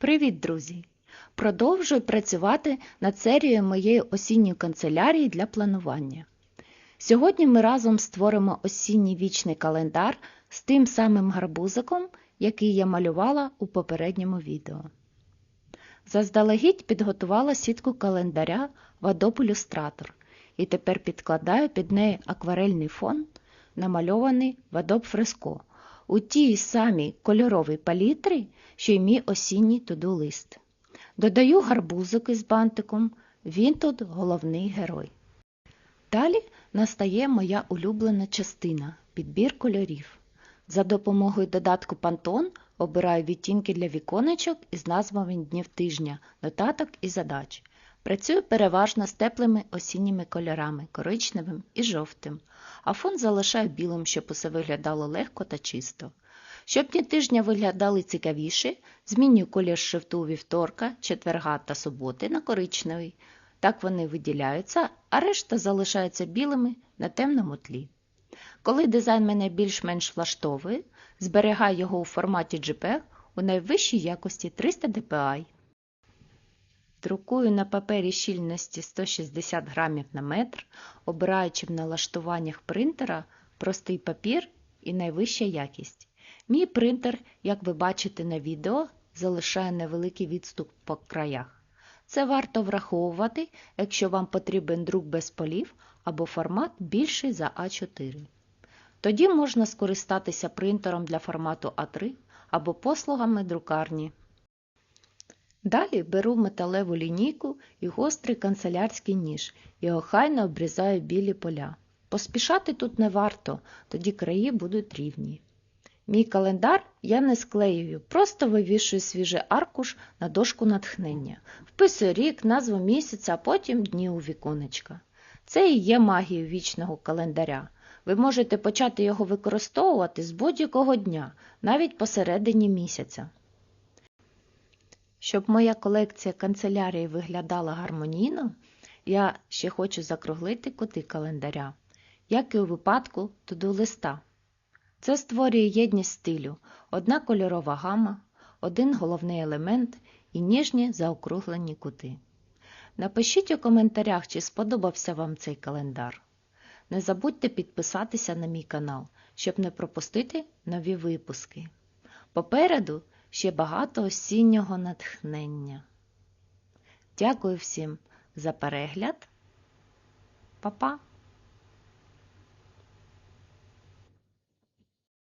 Привіт, друзі! Продовжую працювати над серією моєї осінньої канцелярії для планування. Сьогодні ми разом створимо осінній вічний календар з тим самим гарбузиком, який я малювала у попередньому відео. Заздалегідь підготувала сітку календаря в Adobe Illustrator і тепер підкладаю під неї акварельний фон, намальований в Adobe Fresco у тій самій кольоровій палітрі, що й мій осінній туду-лист. Додаю гарбузик із бантиком, він тут головний герой. Далі настає моя улюблена частина підбір кольорів. За допомогою додатку Pantone обираю відтінки для віконечок із назвами днів тижня, нотаток і задач. Працюю переважно з теплими осінніми кольорами коричневим і жовтим, а фон залишаю білим, щоб усе виглядало легко та чисто. Щоб дні тижня виглядали цікавіше, змінюю колір шрифту вівторка, четверга та суботи на коричневий. Так вони виділяються, а решта залишаються білими на темному тлі. Коли дизайн мене більш-менш влаштовує, зберігаю його у форматі JPEG у найвищій якості 300 dpi. Друкую на папері щільності 160 грамів на метр, обираючи в налаштуваннях принтера простий папір і найвища якість. Мій принтер, як ви бачите на відео, залишає невеликий відступ по краях. Це варто враховувати, якщо вам потрібен друк без полів або формат більший за А4. Тоді можна скористатися принтером для формату А3 або послугами друкарні. Далі беру металеву лінійку і гострий канцелярський ніж і охайно обрізаю білі поля. Поспішати тут не варто, тоді краї будуть рівні. Мій календар я не склеюю, просто вивішую свіжий аркуш на дошку натхнення, вписую рік, назву місяця, а потім дні у віконечка. Це і є магією вічного календаря. Ви можете почати його використовувати з будь-якого дня, навіть посередині місяця. Щоб моя колекція канцелярії виглядала гармонійно, я ще хочу закруглити кути календаря, як і у випадку туду листа. Це створює єдність стилю, одна кольорова гама, один головний елемент і ніжні заокруглені кути. Напишіть у коментарях, чи сподобався вам цей календар. Не забудьте підписатися на мій канал, щоб не пропустити нові випуски. Попереду ще багато осіннього натхнення. Дякую всім за перегляд. Па-па!